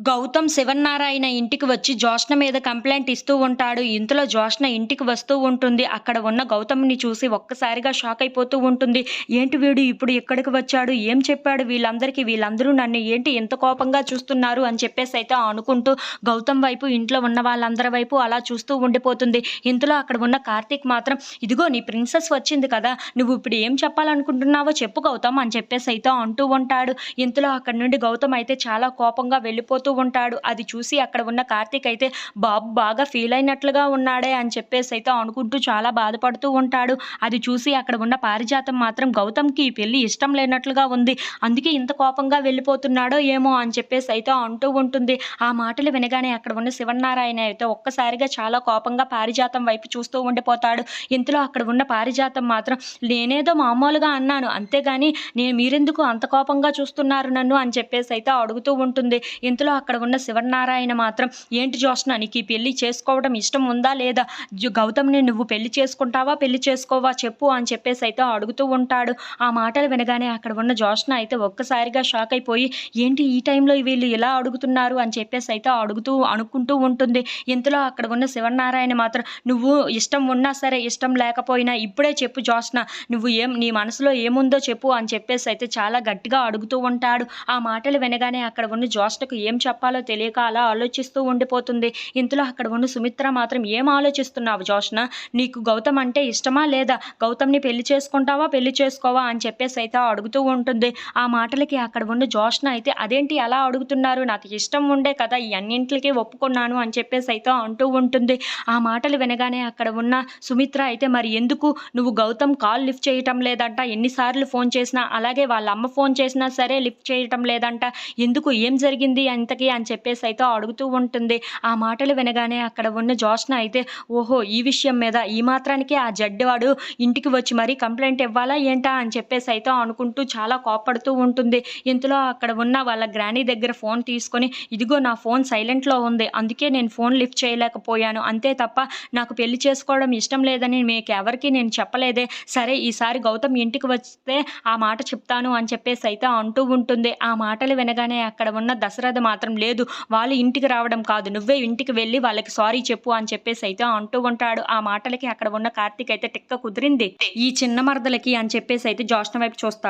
గౌతమ్ శివన్నారాయణ ఇంటికి వచ్చి జోష్ణ మీద కంప్లైంట్ ఇస్తూ ఉంటాడు. ఇంతలో జోష్ణ ఇంటికి వస్తూ ఉంటుంది. అక్కడ ఉన్న గౌతమ్ని చూసి ఒక్కసారిగా షాక్ అయిపోతూ ఉంటుంది. ఏంటి వీడు ఇప్పుడు ఇక్కడికి వచ్చాడు? ఏం చెప్పాడు? వీళ్ళందరికీ వీళ్ళందరూ నన్ను ఏంటి ఎంత కోపంగా చూస్తున్నారు? అని చెప్పేసి అయితే అనుకుంటూ గౌతమ్ వైపు ఇంట్లో ఉన్న వాళ్ళందరి వైపు అలా చూస్తూ ఉండిపోతుంది. ఇంతలో అక్కడ ఉన్న కార్తీక్ మాత్రం ఇదిగో నీ ప్రిన్సెస్ వచ్చింది కదా నువ్వు ఇప్పుడు ఏం చెప్పాలనుకుంటున్నావో చెప్పు గౌతమ్ అని చెప్పేసి అయితే అంటూ ఉంటాడు. ఇంతలో అక్కడ నుండి గౌతమ్ అయితే చాలా కోపంగా వెళ్ళిపోతూ ఉంటాడు. అది చూసి అక్కడ ఉన్న కార్తీక్ అయితే బాబు బాగా ఫీల్ అయినట్లుగా ఉన్నాడే అని చెప్పేసి అయితే అనుకుంటూ చాలా బాధపడుతూ ఉంటాడు. అది చూసి అక్కడ ఉన్న పారిజాతం మాత్రం గౌతమ్కి ఈ పెళ్ళి ఇష్టం లేనట్లుగా ఉంది. అందుకే ఇంత కోపంగా వెళ్ళిపోతున్నాడో ఏమో అని చెప్పేసి అయితే అంటూ ఉంటుంది. ఆ మాటలు వినగానే అక్కడ ఉన్న శివనారాయణ అయితే ఒక్కసారిగా చాలా కోపంగా పారిజాతం వైపు చూస్తూ ఉండిపోతాడు. ఇంతలో అక్కడ ఉన్న పారిజాతం మాత్రం నేనేదో మామూలుగా అన్నాను. అంతేగాని నేను మీరెందుకు అంత కోపంగా చూస్తున్నారు నన్ను అని చెప్పేసి అయితే అడుగుతూ ఉంటుంది. ఇంతలో అక్కడ ఉన్న శివనారాయణ మాత్రం ఏంటి జోష్న నీకు ఈ పెళ్ళి చేసుకోవడం ఇష్టం ఉందా లేదా? గౌతమ్ని నువ్వు పెళ్ళి చేసుకుంటావా పెళ్ళి చేసుకోవా చెప్పు అని చెప్పేసి అయితే అడుగుతూ ఉంటాడు. ఆ మాటలు వినగానే అక్కడ ఉన్న జోష్న అయితే ఒక్కసారిగా షాక్ అయిపోయి ఏంటి ఈ టైంలో వీళ్ళు ఇలా అడుగుతున్నారు? అని చెప్పేసి అయితే అడుగుతూ అనుకుంటూ ఉంటుంది. ఇంతలో అక్కడ ఉన్న శివనారాయణ మాత్రం నువ్వు ఇష్టం ఉన్నా సరే ఇష్టం లేకపోయినా ఇప్పుడే చెప్పు జోష్న నువ్వు ఏం నీ మనసులో ఏముందో చెప్పు అని చెప్పేసి అయితే చాలా గట్టిగా అడుగుతూ ఉంటాడు. ఆ మాటలు వినగానే అక్కడ ఉన్న జోష్నకు ఏం చెప్పాలో తెలియక అలా ఆలోచిస్తూ ఉండిపోతుంది. ఇంతలో అక్కడ ఉన్న సుమిత్ర మాత్రం ఏం ఆలోచిస్తున్నావు జోష్న? నీకు గౌతమ్ అంటే ఇష్టమా లేదా? గౌతమ్ని పెళ్ళి చేసుకుంటావా పెళ్ళి చేసుకోవా అని చెప్పేసి అయితే అడుగుతూ ఉంటుంది. ఆ మాటలకి అక్కడ ఉన్న జోష్న అయితే అదేంటి అలా అడుగుతున్నారు? నాకు ఇష్టం ఉండే కదా ఈ అన్నింటికి ఒప్పుకున్నాను అని చెప్పేసి అయితే అంటూ ఉంటుంది. ఆ మాటలు వినగానే అక్కడ ఉన్న సుమిత్ర అయితే మరి ఎందుకు? నువ్వు గౌతమ్ కాల్ లిఫ్ట్ చేయటం లేదంట. ఎన్నిసార్లు ఫోన్ చేసినా అలాగే వాళ్ళ అమ్మ ఫోన్ చేసినా సరే లిఫ్ట్ చేయటం లేదంట. ఎందుకు? ఏం జరిగింది అని అంతకి అని చెప్పేసి అయితే అడుగుతూ ఉంటుంది. ఆ మాటలు వినగానే అక్కడ ఉన్న జోష్న అయితే ఓహో ఈ విషయం మీద ఈ మాత్రానికి ఆ జడ్డివాడు ఇంటికి వచ్చి మరీ కంప్లైంట్ ఇవ్వాలా ఏంటా అని చెప్పేసి అయితే అనుకుంటూ చాలా కోపడుతూ ఉంటుంది. ఇంతలో అక్కడ ఉన్న వాళ్ళ గ్రానీ దగ్గర ఫోన్ తీసుకొని ఇదిగో నా ఫోన్ సైలెంట్లో ఉంది. అందుకే నేను ఫోన్ లిఫ్ట్ చేయలేకపోయాను. అంతే తప్ప నాకు పెళ్ళి చేసుకోవడం ఇష్టం లేదని మీకు ఎవరికి నేను చెప్పలేదే. సరే ఈసారి గౌతమ్ ఇంటికి వస్తే ఆ మాట చెప్తాను అని చెప్పేసి అయితే అంటూ ఉంటుంది. ఆ మాటలు వినగానే అక్కడ ఉన్న దశరథ మాత్రం లేదు. వాళ్ళు ఇంటికి రావడం కాదు. నువ్వే ఇంటికి వెళ్ళి వాళ్ళకి సారీ చెప్పు అని చెప్పేసి అయితే అంటూ ఉంటాడు. ఆ మాటలకి అక్కడ ఉన్న కార్తీక్ అయితే టిక్క కుదిరింది. ఈ చిన్న మరదలకి అని చెప్పేసి అయితే జోష్ణ వైపు చూస్తాడు